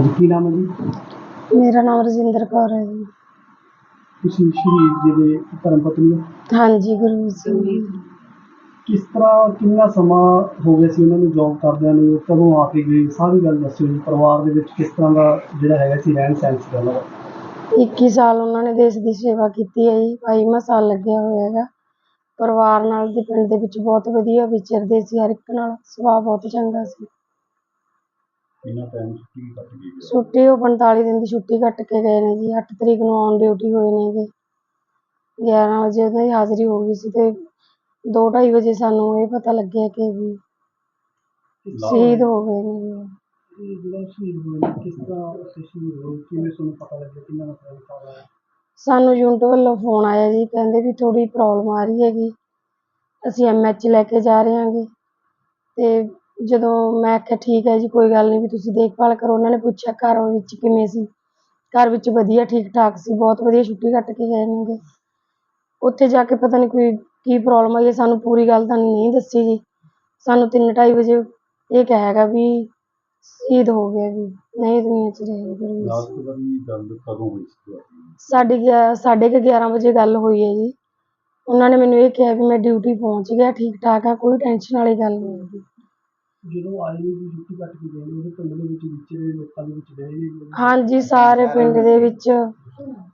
ਹਾਂਜੀ ਕੀ ਨਾਮ ਹੈ ਜੀ? ਮੇਰਾ ਨਾਮ ਰਜਿੰਦਰ ਕੌਰ ਹੈ ਜੀ। ਤੁਸੀਂ ਸ਼ਹੀਦ ਜੀ ਦੇ ਧਰਮ ਪਤਨੀ ਹੋ? ਹਾਂਜੀ ਸਿੰਘ ਜੀ। ਕਿਸ ਤਰ੍ਹਾਂ ਕਿੰਨਾ ਸਮਾਂ ਹੋ ਗਿਆ ਸੀ ਉਹਨਾਂ ਨੂੰ ਜੌਬ ਕਰਦਿਆਂ ਨੂੰ? ਕਦੋਂ ਆ ਕੇ ਗਏ? ਸਾਰੀ ਗੱਲ ਦੱਸਿਓ ਜੀ। ਪਰਿਵਾਰ ਦੇ ਵਿੱਚ ਕਿਸ ਤਰ੍ਹਾਂ ਦਾ ਜਿਹੜਾ ਹੈਗਾ ਸੀ ਰਹਿਣ ਸਹਿਣ ਸੀ ਉਹਨਾਂ ਦਾ? 21 ਸਾਲ ਉਹਨਾਂ ਨੇ ਦੇਸ਼ ਦੀ ਸੇਵਾ ਕੀਤੀ ਹੈ ਜੀ। 22ਵਾਂ ਸਾਲ ਲੱਗਿਆ ਹੋਇਆ ਹੈਗਾ। ਪਰਿਵਾਰ ਨਾਲ ਤੇ ਪਿੰਡ ਦੇ ਵਿੱਚ ਬਹੁਤ ਵਧੀਆ ਵਿਚਰਦੇ ਸੀ। ਹਰ ਇੱਕ ਨਾਲ ਸੁਭਾਅ ਬਹੁਤ ਚੰਗਾ ਸੀ। ਕਿੰਨਾ ਟਾਈਮ ਛੁੱਟੀ ਕੱਟ ਗਈ ਛੁੱਟੀ ਉਹ 45 ਦਿਨ ਦੀ ਛੁੱਟੀ ਕੱਟ ਕੇ ਗਏ ਨੇ ਜੀ 8 ਤਰੀਕ ਨੂੰ ਔਨ ਡਿਊਟੀ ਹੋਏ ਨੇਗੇ 11 ਵਜੇ ਉਹਨਾਂ ਦੀ ਹਾਜ਼ਰੀ ਹੋ ਗਈ ਸੀ ਤੇ 2:30 ਵਜੇ ਸਾਨੂੰ ਇਹ ਪਤਾ ਲੱਗਿਆ ਕਿ ਵੀ ਸ਼ਹੀਦ ਹੋ ਗਏ ਨੇ ਜੀ ਉਹ। ਇਹ ਜਿਹੜਾ ਸ਼ਹੀਦ ਹੋਏ ਨੇ ਕਿਸ ਤਰ੍ਹਾਂ ਉੱਥੇ ਸ਼ਹੀਦ ਹੋਏ ਕਿਵੇਂ ਤੁਹਾਨੂੰ ਪਤਾ ਲੱਗਿਆ ਕਿੰਨਾ ਦਾ ਟਾਈਮ ਹੋਇਆ? ਸਾਨੂੰ ਯੂਨਿਟ ਵੱਲੋਂ ਫੋਨ ਆਇਆ ਜੀ ਕਹਿੰਦੇ ਵੀ ਥੋੜੀ ਪ੍ਰੋਬਲਮ ਆ ਰਹੀ ਹੈਗੀ ਅਸੀਂ ਐਮਐਚ ਲੈ ਕੇ ਜਾ ਰਹੇ ਹਾਂਗੇ ਤੇ ਜਦੋਂ ਮੈਂ ਆਖਿਆ ਠੀਕ ਹੈ ਜੀ ਕੋਈ ਗੱਲ ਨਹੀਂ ਵੀ ਤੁਸੀਂ ਦੇਖਭਾਲ ਕਰੋ। ਉਹਨਾਂ ਨੇ ਪੁੱਛਿਆ ਘਰ ਵਿੱਚ ਕਿਵੇਂ ਸੀ? ਘਰ ਵਿੱਚ ਵਧੀਆ ਠੀਕ ਠਾਕ ਸੀ ਬਹੁਤ ਵਧੀਆ ਛੁੱਟੀ ਕੱਟ ਕੇ ਗਏ ਨੇਗੇ। ਉੱਥੇ ਜਾ ਕੇ ਪਤਾ ਨਹੀਂ ਕੋਈ ਕੀ ਪ੍ਰੋਬਲਮ ਆਈ ਹੈ ਸਾਨੂੰ ਪੂਰੀ ਗੱਲ ਤਾਂ ਨਹੀਂ ਦੱਸੀ ਜੀ ਸਾਨੂੰ ਤਿੰਨ ਢਾਈ ਵਜੇ ਇਹ ਕਿਹਾ ਹੈਗਾ ਵੀ ਸ਼ਹੀਦ ਹੋ ਗਿਆ ਵੀ ਨਹੀਂ ਦੁਨੀਆ 'ਚ ਰਹੇ ਸਿੰਘ। ਲਾਸਟ ਵਾਰੀ ਗੱਲ ਕਦੋਂ ਹੋਈ ਸੀ ਤੁਹਾਡੀ? ਸਾਢੇ ਗਿਆ ਸਾਢੇ ਕੁ ਗਿਆਰਾਂ ਵਜੇ ਗੱਲ ਹੋਈ ਹੈ ਜੀ। ਉਹਨਾਂ ਨੇ ਮੈਨੂੰ ਇਹ ਕਿਹਾ ਵੀ ਮੈਂ ਡਿਊਟੀ ਪਹੁੰਚ ਗਿਆ ਠੀਕ ਠਾਕ ਆ ਕੋਈ ਟੈਨਸ਼ਨ ਵਾਲੀ ਗੱਲ ਨਹੀਂ ਹੈਗੀ। ਜਦੋਂ ਆਏ ਨੇ ਜੀ ਛੁੱਟੀ ਕੱਟ ਕੇ ਗਏ ਨੇ ਉਹਦੇ ਪਿੰਡ ਦੇ ਵਿੱਚ ਵਿਚਰੇ ਲੋਕਾਂ ਦੇ ਵਿੱਚ ਰਹੇ ਨੇ। ਹਾਂਜੀ ਸਾਰੇ ਪਿੰਡ ਦੇ ਵਿੱਚ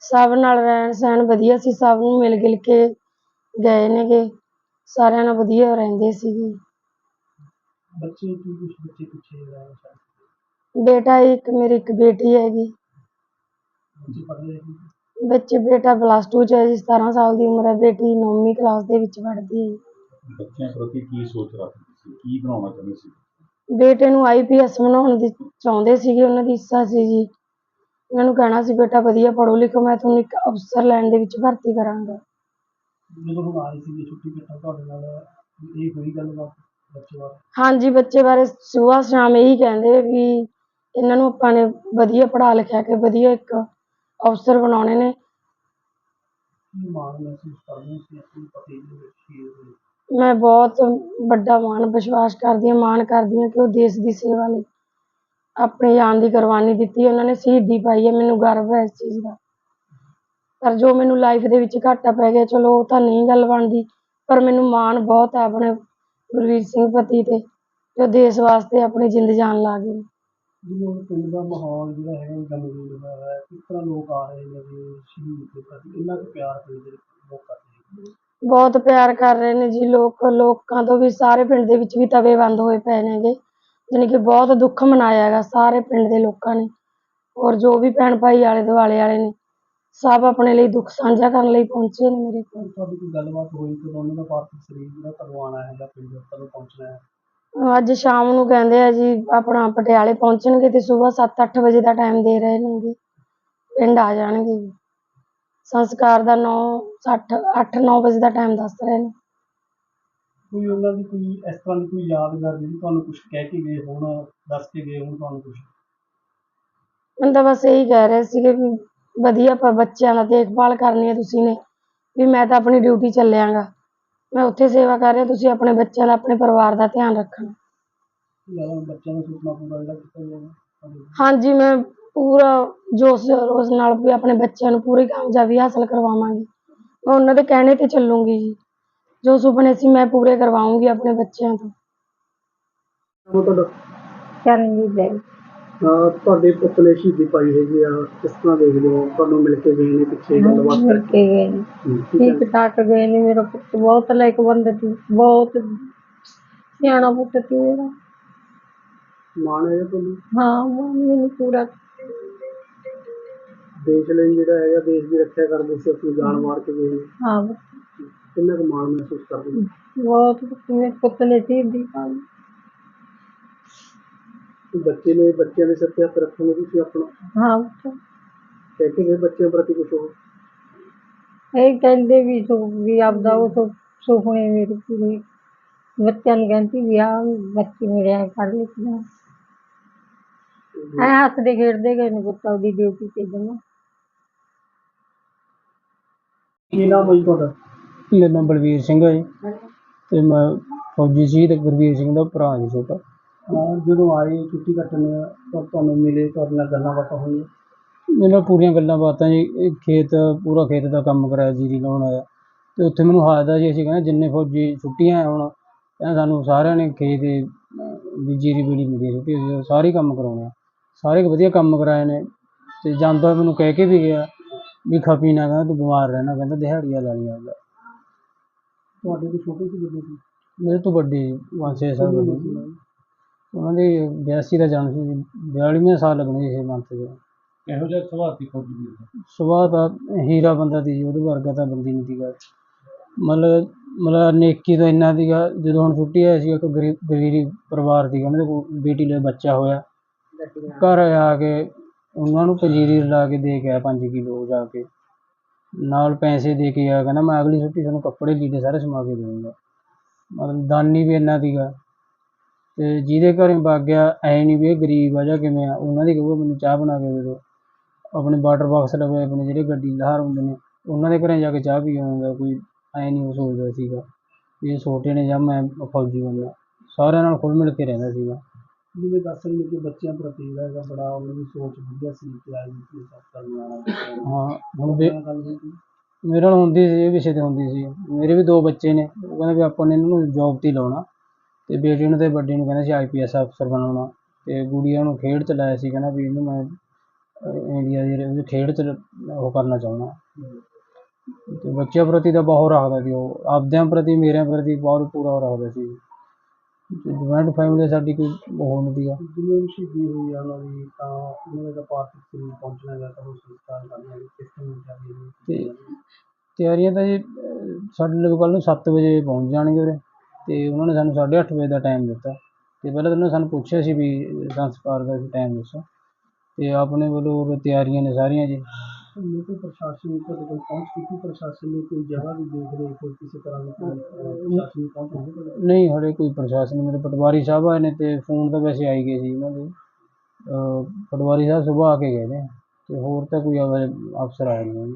ਸਭ ਨਾਲ ਰਹਿਣ ਸਹਿਣ ਵਧੀਆ ਸੀ ਸਭ ਨੂੰ ਮਿਲ ਗਿਲ ਕੇ ਗਏ ਨੇਗੇ। ਸਾਰਿਆਂ ਨਾਲ ਵਧੀਆ ਰਹਿੰਦੇ ਸੀਗੇ। ਬੱਚੇ ਕੀ ਕੁਛ ਬੱਚੇ ਪਿੱਛੇ ਰਹਿ ਗਏ ਬੇਟਾ ਇੱਕ ਮੇਰੀ ਇੱਕ ਬੇਟੀ ਹੈਗੀ। ਬੱਚੇ ਪੜ੍ਹਦੇ ਨੇ? ਬੱਚੇ ਬੇਟਾ ਪਲੱਸ 2 ਚ ਹੈ ਜੀ 17 ਸਾਲ ਦੀ ਉਮਰ ਹੈ ਬੇਟੀ 9ਵੀਂ ਕਲਾਸ ਦੇ ਵਿੱਚ ਪੜ੍ਹਦੀ ਹੈ। ਬੱਚਿਆਂ ਪ੍ਰਤੀ ਕੀ ਸੋਚ ਰੱਖਦੇ ਕੀ ਬਣਾਉਣਾ ਚਾਹੁੰਦੇ ਸੀ? ਬੇਟੇ ਨੂੰ ਆਈਪੀਐਸ ਬਣਾਉਣ ਦੀ ਚਾਹੁੰਦੇ ਸੀਗੇ ਉਹਨਾਂ ਦੀ ਇੱਛਾ ਸੀ ਜੀ। ਉਹਨਾਂ ਨੂੰ ਕਹਿਣਾ ਸੀ ਬੇਟਾ ਵਧੀਆ ਪੜ੍ਹੋ ਲਿਖੋ ਮੈਂ ਤੁਹਾਨੂੰ ਇੱਕ ਅਫਸਰ ਲਾਈਨ ਦੇ ਵਿੱਚ ਭਰਤੀ ਕਰਾਂਗਾ। ਜਦੋਂ ਹੁਣ ਆਏ ਸੀ ਛੁੱਟੀ ਕੱਟਣ ਤੁਹਾਡੇ ਨਾਲ ਇਹ ਹੋਈ ਗੱਲਬਾਤ ਬੱਚੇ ਬਾਰੇ? ਹਾਂਜੀ ਬੱਚੇ ਬਾਰੇ ਸੁਬਾਹ ਸ਼ਾਮ ਇਹੀ ਕਹਿੰਦੇ ਵੀ ਇਹਨਾਂ ਨੂੰ ਆਪਾਂ ਨੇ ਵਧੀਆ ਪੜ੍ਹਾ ਲਿਖਿਆ ਕੇ ਵਧੀਆ ਇੱਕ ਅਫਸਰ ਬਣਾਉਣੇ ਨੇ। ਕੀ ਮਾਣ ਮਹਿਸੂਸ ਕਰਦੇ ਸੀ ਆਪਣੇ ਪਤੀ ਦੇ ਵਿੱਚ ਹੋਏ ਮੈਂ ਬਹੁਤ ਵੱਡਾ ਮਾਣ, ਵਿਸ਼ਵਾਸ ਕਰਦੀ ਹਾਂ, ਮਾਣ ਕਰਦੀ ਹਾਂ ਕਿ ਉਹ ਦੇਸ਼ ਦੀ ਸੇਵਾ ਲਈ ਆਪਣੀ ਜਾਨ ਦੀ ਕੁਰਬਾਨੀ ਦਿੱਤੀ ਉਹਨਾਂ ਨੇ ਸ਼ਹੀਦੀ ਪਾਈ ਹੈ। ਮੈਨੂੰ ਗਰਵ ਹੈ ਇਸ ਚੀਜ਼ ਦਾ। ਪਰ ਜੋ ਮੈਨੂੰ ਲਾਈਫ ਦੇ ਵਿੱਚ ਘਾਟਾ ਪੈ ਗਿਆ, ਚਲੋ ਉਹ ਤਾਂ ਨਹੀਂ ਗੱਲ ਬਣਦੀ, ਪਰ ਮੈਨੂੰ ਮਾਣ ਬਹੁਤ ਹੈ ਆਪਣੇ ਗੁਰਵੀਰ ਸਿੰਘ ਪਤੀ ਤੇ, ਜੋ ਦੇਸ਼ ਵਾਸਤੇ ਆਪਣੀ ਜਿੰਦ ਜਾਨ ਲਾ ਗਏ ਜਿਵੇਂ ਹੁਣ ਪਿੰਡ ਦਾ ਮਾਹੌਲ ਜਿਹੜਾ ਹੈ ਗਮਗੀਨ ਹੋਇਆ ਹੈ। ਕਿਸ ਤਰ੍ਹਾਂ ਲੋਕ ਆ ਰਹੇ ਨੇ ਜੀ ਸ਼ਹੀਦ ਦੇ ਪ੍ਰਤੀ ਇੰਨਾ ਕੁ ਪਿਆਰ ਪਿੰਡ ਦੇ ਲੋਕ ਕਰਦੇ ਬਹੁਤ ਪਿਆਰ ਕਰ ਰਹੇ ਨੇ ਜੀ ਲੋਕ ਲੋਕਾਂ ਤੋਂ ਵੀ ਸਾਰੇ ਪਿੰਡ ਦੇ ਵਿੱਚ ਵੀ ਤਵੇ ਬੰਦ ਹੋਏ ਪਏ ਨੇਗੇ ਜਾਣੀ ਕਿ ਬਹੁਤ ਦੁੱਖ ਮਨਾਇਆ ਹੈਗਾ ਸਾਰੇ ਪਿੰਡ ਦੇ ਲੋਕਾਂ ਨੇ। ਔਰ ਜੋ ਵੀ ਭੈਣ ਭਾਈ ਆਲੇ ਦੁਆਲੇ ਵਾਲੇ ਨੇ ਸਭ ਆਪਣੇ ਲਈ ਦੁੱਖ ਸਾਂਝਾ ਕਰਨ ਲਈ ਪਹੁੰਚੇ ਨੇ ਮੇਰੇ ਕੋਲ। ਤੁਹਾਡੀ ਕੋਈ ਗੱਲਬਾਤ ਹੋਈ ਕਦੋਂ ਉਹਨਾਂ ਦਾ ਪਾਰਥਿਵ ਸਰੀਰ ਜਿਹੜਾ ਕਦੋਂ ਆਉਣਾ ਹੈਗਾ ਪਿੰਡ ਕਦੋਂ ਪਹੁੰਚਣਾ ਹੈ? ਅੱਜ ਸ਼ਾਮ ਨੂੰ ਕਹਿੰਦੇ ਆ ਜੀ ਆਪਣਾ ਪਟਿਆਲੇ ਪਹੁੰਚਣਗੇ ਤੇ ਸਵੇਰ 7-8 ਵਜੇ ਦਾ ਟਾਈਮ ਦੇ ਰਹੇ ਨੇਗੇ। ਪਿੰਡ ਆ ਜਾਣਗੇ ਜੀ। ਸੰਸਕਾਰ ਦਾ 9 60 8-9 ਵਜੇ ਦਾ ਟਾਈਮ ਦੱਸ ਰਹੇ ਨੇ। ਕੋਈ ਉਹਨਾਂ ਦੀ ਕੋਈ ਇਸ ਤਰ੍ਹਾਂ ਦੀ ਕੋਈ ਯਾਦਗਾਰ ਜਿਹੜੀ ਤੁਹਾਨੂੰ ਕੁਝ ਕਹਿ ਕੇ ਗਏ ਹੋਣ ਦੱਸ ਕੇ ਗਏ ਹੋਣ ਤੁਹਾਨੂੰ ਕੁਝ ਤਾਂ ਬਸ ਇਹੀ ਕਹਿ ਰਹੇ ਸੀਗੇ ਵੀ ਵਧੀਆ ਪ ਬੱਚਿਆਂ ਦਾ ਦੇਖਭਾਲ ਕਰਨੀ ਹੈ ਤੁਸੀਂ ਨੇ ਵੀ ਮੈਂ ਤਾਂ ਆਪਣੀ ਡਿਊਟੀ ਚੱਲਿਆਂਗਾ। ਮੈਂ ਉੱਥੇ ਸੇਵਾ ਕਰ ਰਿਹਾ ਤੁਸੀਂ ਆਪਣੇ ਬੱਚਿਆਂ ਦਾ ਆਪਣੇ ਪਰਿਵਾਰ ਦਾ ਧਿਆਨ ਰੱਖਣਾ। ਜ਼ਿਆਦਾ ਬੱਚਿਆਂ ਦਾ ਸੁਪਨਾ ਪੂਰਾ ਜਿਹੜਾ ਕੀਤਾ ਜਾਏਗਾ। ਤੁਹਾਡੇ ਹਾਂਜੀ ਮੈਂ ਪੂਰਾ ਜੋਸ਼ ਉਸ ਨਾਲ ਵੀ ਆਪਣੇ ਬੱਚਿਆਂ ਨੂੰ ਪੂਰੀ ਕਾਮਯਾਬੀ ਹਾਸਲ ਕਰਵਾਵਾਂਗੀ। ਮੈਂ ਉਹਨਾਂ ਦੇ ਕਹਿਣੇ ਤੇ ਚੱਲੂੰਗੀ ਜੀ। ਜੋ ਸੁਪਨੇ ਸੀ ਮੈਂ ਪੂਰੇ ਕਰਵਾਉਂਗੀ ਆਪਣੇ ਬੱਚਿਆਂ ਤੋਂ। ਉਹ ਤੁਹਾਡਾ ਚਰਨਜੀਤ ਦੇ ਅਹ ਤੁਹਾਡੇ ਪੁੱਤ ਨੇ ਸ਼ਹੀਦੀ ਪਾਈ ਹੈਗੀ ਆ ਕਿਸ ਤਰ੍ਹਾਂ ਦੇਖਦੇ ਹੋ? ਤੁਹਾਨੂੰ ਮਿਲ ਕੇ ਗਏ ਨੇ ਪਿੱਛੇ ਗੱਲਬਾਤ ਮਿਲ ਕੇ ਗਏ ਨੇ। ਹਮ, ਠੀਕ ਹੈ। ਠੀਕ ਠਾਕ ਗਏ ਨੇ ਮੇਰਾ ਪੁੱਤ ਬਹੁਤ ਲਾਇਕ ਬੰਦਾ ਸੀ ਬਹੁਤ ਸਿਆਣਾ ਪੁੱਤ ਸੀ ਮੇਰਾ। ਮਾਣ ਹੈ ਤੁਹਾਨੂੰ? ਹਾਂ ਉਹ ਮੈਨੂੰ ਪੂਰਾ ਦੇਸ਼ ਲਈ ਜਿਹੜਾ ਹੈਗਾ ਦੇਸ਼ ਦੀ ਰੱਖਿਆ ਕਰਦੇ ਸੀ ਆਪਣੀ ਜਾਨ ਮਾਰ ਕੇ ਗਏ। ਹਾਂ। ਕਿੰਨਾ ਕੁ ਮਾਣ ਮਹਿਸੂਸ ਕਰਦੇ ਹੋ? ਬਹੁਤ ਮੇਰੇ ਪੁੱਤ ਨੇ ਸ਼ਹੀਦੀ ਪਾਈ ਬੱਚੇ ਨੇ ਬੱਚਿਆਂ ਦੇ ਸਿਰ ਤੇ ਹੱਥ ਰੱਖੋਗੇ ਤੁਸੀਂ ਆਪਣਾ। ਹਾਂ ਪੁੱਤ। ਕਹਿ ਕੇ ਗਏ ਬੱਚਿਆਂ ਪ੍ਰਤੀ ਕੁਝ ਹੋ ਇਹ ਕਹਿੰਦੇ ਵੀ ਸੋ ਵੀ ਆਪਦਾ ਉਹ ਸੋ ਸੁਪਨੇ ਮੇਰੇ ਪੂਰੇ ਬੱਚਿਆਂ ਨੂੰ ਕਹਿੰਦੀ ਵੀ ਆ ਬੱਚੇ ਮੇਰੇ ਆ ਪੜ੍ਹ ਲਿਖ ਜਾਣ ਐ ਹੱਸਦੇ ਖੇਡਦੇ ਗਏ ਨੇ ਪੁੱਤ ਉਹਦੀ ਡਿਊਟੀ ਤੇ ਜਮਾ। ਕੀ ਨਾਮ ਹੈ ਜੀ ਤੁਹਾਡਾ? ਮੇਰਾ ਨਾਮ ਬਲਵੀਰ ਸਿੰਘ ਹੈ ਜੀ। ਤੇ ਮੈਂ ਫੌਜੀ ਸੀ ਤੇ ਗੁਰਵੀਰ ਸਿੰਘ ਦਾ ਭਰਾ ਜੀ ਛੋਟਾ। ਅਹ ਜਦੋਂ ਆਏ ਛੁੱਟੀ ਕੱਟਣ ਤਾਂ ਤੁਹਾਨੂੰ ਮਿਲੇ ਤੁਹਾਡੇ ਨਾਲ ਗੱਲਾਂ ਬਾਤਾਂ ਹੋਈਆਂ? ਮੈਨੂੰ ਪੂਰੀਆਂ ਗੱਲਾਂ ਬਾਤਾਂ ਜੀ। ਇਹ ਖੇਤ ਪੂਰਾ ਖੇਤ ਦਾ ਕੰਮ ਕਰਾਇਆ ਜੀਰੀ ਲਾਉਣ ਆਇਆ। ਅਤੇ ਉੱਥੇ ਮੈਨੂੰ ਹਾਜ਼ਦਾ ਜੀ ਅਸੀਂ ਕਹਿੰਦੇ ਜਿੰਨੇ ਫੌਜੀ ਛੁੱਟੀਆਂ ਹੈ ਹੁਣ ਕਹਿੰਦਾ ਸਾਨੂੰ ਸਾਰਿਆਂ ਨੇ ਖੇਤ ਦੇ ਵੀ ਜੀਰੀ ਮਿਲੀ ਛੁੱਟੀ ਅਸੀਂ ਸਾਰੇ ਕੰਮ ਕਰਾਉਣੇ ਆ ਸਾਰੇ ਵਧੀਆ ਕੰਮ ਕਰਾਏ ਨੇ ਅਤੇ ਜਾਂਦਾ ਮੈਨੂੰ ਕਹਿ ਕੇ ਵੀ ਗਿਆ ਵੀ ਖਪੀ ਨਾ ਕਹਿੰਦਾ ਤੂੰ ਬਿਮਾਰ ਰਹਿਣਾ ਕਹਿੰਦਾ ਦਿਹਾੜੀਆਂ ਲਾਣੀਆਂ ਹੁੰਦਾ ਤੁਹਾਡੇ ਤੋਂ ਛੋਟੇ ਸੀ ਵੱਡੇ ਸੀ? ਮੇਰੇ ਤੋਂ ਵੱਡੀ ਪੰਜ ਛੇ ਸਾਲ ਵੱਡੀ। ਸੀ? ਉਹਨਾਂ ਦੀ ਬਿਆਸੀ ਦਾ ਜਨਮ ਸੀ ਬਿਆਲੀਵੇਂ ਸਾਲ ਲੱਗਣੇ ਇਸ ਮੰਥ ਦੇ। ਇਹੋ ਜਿਹਾ ਸੁਭਾਅ ਸੀ ਫੌਜੀ ਵੀਰ ਸੁਭਾਅ ਤਾਂ ਹੀਰਾ ਬੰਦਾ ਸੀ ਜੀ ਉਹਦੇ ਵਰਗਾ ਤਾਂ ਬੰਦੀ ਨਹੀਂ ਸੀਗਾ। ਮਤਲਬ ਮਤਲਬ ਨੇਕੀ ਤਾਂ ਇੰਨਾ ਸੀਗਾ ਜਦੋਂ ਹੁਣ ਛੁੱਟੀ ਆਈ ਸੀ ਇੱਕ ਗਰੀਬ ਗਰੀਬ ਪਰਿਵਾਰ ਸੀ ਉਹਨਾਂ ਦੇ ਕੋਲ ਬੇਟੀ ਲਈ ਬੱਚਾ ਹੋਇਆ। ਘਰ ਆ ਕੇ ਉਹਨਾਂ ਨੂੰ ਪੰਜੀਰੀ ਲਾ ਕੇ ਦੇ ਕੇ ਆਇਆ ਪੰਜ ਕਿਲੋ ਜਾ ਕੇ। ਨਾਲ ਪੈਸੇ ਦੇ ਕੇ ਆਇਆ, ਕਹਿੰਦਾ ਮੈਂ ਅਗਲੀ ਛੁੱਟੀ ਤੁਹਾਨੂੰ ਕੱਪੜੇ ਲੀੜੇ ਸਾਰੇ ਸਮਾ ਕੇ ਦੇਵਾਂਗਾ ਮਤਲਬ ਦਾਨੀ ਵੀ ਇੰਨਾ ਸੀਗਾ। ਤੇ ਜਿਹਦੇ ਘਰੇ ਵਗ ਗਿਆ, ਐ ਨਹੀਂ ਵੀ ਇਹ ਗਰੀਬ ਆ ਜਾਂ ਕਿਵੇਂ ਆ, ਉਹਨਾਂ ਦੀ ਕਹੂਗਾ ਮੈਨੂੰ ਚਾਹ ਬਣਾ ਕੇ ਦੇ ਦਿਓ। ਆਪਣੇ ਵਾਟਰ ਬਾਕਸ ਲਵੇ, ਆਪਣੇ ਜਿਹੜੇ ਗੱਡੀ ਲਹਾਰ ਹੁੰਦੇ ਨੇ, ਉਹਨਾਂ ਦੇ ਘਰੇ ਜਾ ਕੇ ਚਾਹ ਪੀ ਆਉਂਦਾ ਕੋਈ ਐ ਨਹੀਂ ਉਹ ਸੋਚਦਾ ਸੀਗਾ ਵੀ ਇਹ ਛੋਟੇ ਨੇ ਜਾਂ ਮੈਂ ਫੌਜੀ ਬੰਦਾ। ਸਾਰਿਆਂ ਨਾਲ ਖੁੱਲ੍ਹ ਮਿਲ ਕੇ ਰਹਿੰਦਾ ਸੀਗਾ। ਜਿਵੇਂ ਦੱਸ ਰਹੇ ਨੇ ਕਿ ਬੱਚਿਆਂ ਪ੍ਰਤੀ ਇਹਦਾ ਹੈਗਾ ਬੜਾ ਉਹਨਾਂ ਦੀ ਸੋਚ ਵਧੀਆ ਸੀ ਕਿ ਆਈ ਸੀ ਸਭ ਕਰਨ ਵਾਲਾ ਹਾਂ। ਹੁਣ ਗੱਲ ਹੋਈ ਸੀ। ਮੇਰੇ ਨਾਲ ਹੁੰਦੀ ਸੀ ਇਹ ਵਿਸ਼ੇ ਤੇ ਹੁੰਦੀ ਸੀ। ਮੇਰੇ ਵੀ ਦੋ ਬੱਚੇ ਨੇ ਉਹ ਕਹਿੰਦੇ ਵੀ ਆਪਾਂ ਨੇ ਇਹਨਾਂ ਨੂੰ ਜੋਬ ਤੇ ਹੀ ਲਾਉਣਾ। ਤੇ ਬੇਟੀ ਨੂੰ ਤੇ ਵੱਡੀ ਨੂੰ ਕਹਿੰਦੇ ਸੀ ਆਈਪੀਐਸ ਅਫਸਰ ਬਣਾਉਣਾ। ਤੇ ਗੁੜੀਆ ਨੂੰ ਖੇਡ ਚ ਲਾਇਆ ਸੀ ਕਹਿੰਦਾ ਵੀ ਇਹਨੂੰ ਮੈਂ ਅਹ ਇੰਡੀਆ ਦੀ ਉਹਦੀ ਖੇਡ ਚ ਉਹ ਕਰਨਾ ਚਾਹੁੰਦਾ। ਤੇ ਬੱਚਿਆਂ ਪ੍ਰਤੀ ਤਾਂ ਬਹੁਤ ਰੱਖਦਾ ਸੀ ਉਹ। ਆਪਦਿਆਂ ਪ੍ਰਤੀ ਮੇਰਿਆਂ ਪ੍ਰਤੀ ਬਹੁਤ ਪੂਰਾ ਉਹ ਰੱਖਦਾ ਸੀ। ਜੁਆਇੰਟ ਫੈਮਿਲੀ ਸਾਡੀ ਕੋਈ ਉਹ ਨਹੀਂ ਸੀਗਾ ਜਿਵੇਂ ਵੀ ਸ਼ਹੀਦੀ ਹੋਈ ਆ ਉਹਨਾਂ ਦੀ ਤਾਂ ਉਹਨਾਂ ਦਾ ਪਾਰਟੀ ਸਿੰਘ ਪਹੁੰਚਣਾ ਗਿਆ ਤਾਂ ਉਹ ਸੰਸਕਾਰ ਕਰਨਾ ਵੀ ਕਿਸ ਤਰ੍ਹਾਂ ਜਾਵੇ ਤੇ ਤਿਆਰੀਆਂ ਤਾਂ ਜੀ ਅਹ ਸਾਡੇ ਲਵੇ ਕੱਲ੍ਹ ਨੂੰ ਸੱਤ ਵਜੇ ਪਹੁੰਚ ਜਾਣਗੇ ਉਰੇ। ਤੇ ਉਹਨਾਂ ਨੇ ਸਾਨੂੰ ਸਾਢੇ ਅੱਠ ਵਜੇ ਦਾ ਟਾਈਮ ਦਿੱਤਾ। ਤੇ ਪਹਿਲਾਂ ਤਾਂ ਉਹਨਾਂ ਨੇ ਸਾਨੂੰ ਪੁੱਛਿਆ ਸੀ ਵੀ ਸੰਸਕਾਰ ਦਾ ਟਾਈਮ ਦੱਸੋ। ਤੇ ਆਪਣੇ ਵੱਲੋਂ ਉਰੇ ਤਿਆਰੀਆਂ ਨੇ ਸਾਰੀਆਂ ਜੀ। ਲੋਕਲ ਪ੍ਰਸ਼ਾਸਨ ਨੇ ਤੁਹਾਡੇ ਕੋਲ ਪਹੁੰਚ ਕੀਤੀ ਪ੍ਰਸ਼ਾਸਨ ਨੇ ਕੋਈ ਜਗ੍ਹਾ ਵੀ ਦੇਖ ਰਹੇ ਕੋਈ ਕਿਸੇ ਤਰ੍ਹਾਂ ਦੀ ਕੋਈ, ਅਹ, ਪ੍ਰਸ਼ਾਸਨੀ ਪਹੁੰਚ ਹੋਈ ਤੁਹਾਡੇ ਕੋਲ? ਨਹੀਂ ਹਲੇ ਕੋਈ ਪ੍ਰਸ਼ਾਸਨ ਮੇਰੇ ਪਟਵਾਰੀ ਸਾਹਿਬ ਆਏ ਨੇ ਤੇ ਫੋਨ ਤਾਂ ਵੈਸੇ ਆਈ ਗਏ ਸੀ ਉਹਨਾਂ ਦੇ। ਅਹ ਪਟਵਾਰੀ ਸਾਹਿਬ ਸੁਬਾਹ ਆ ਕੇ ਗਏ ਨੇ ਤੇ ਹੋਰ ਤਾਂ ਕੋਈ ਅਫਸਰ ਆਏ ਨਹੀਂ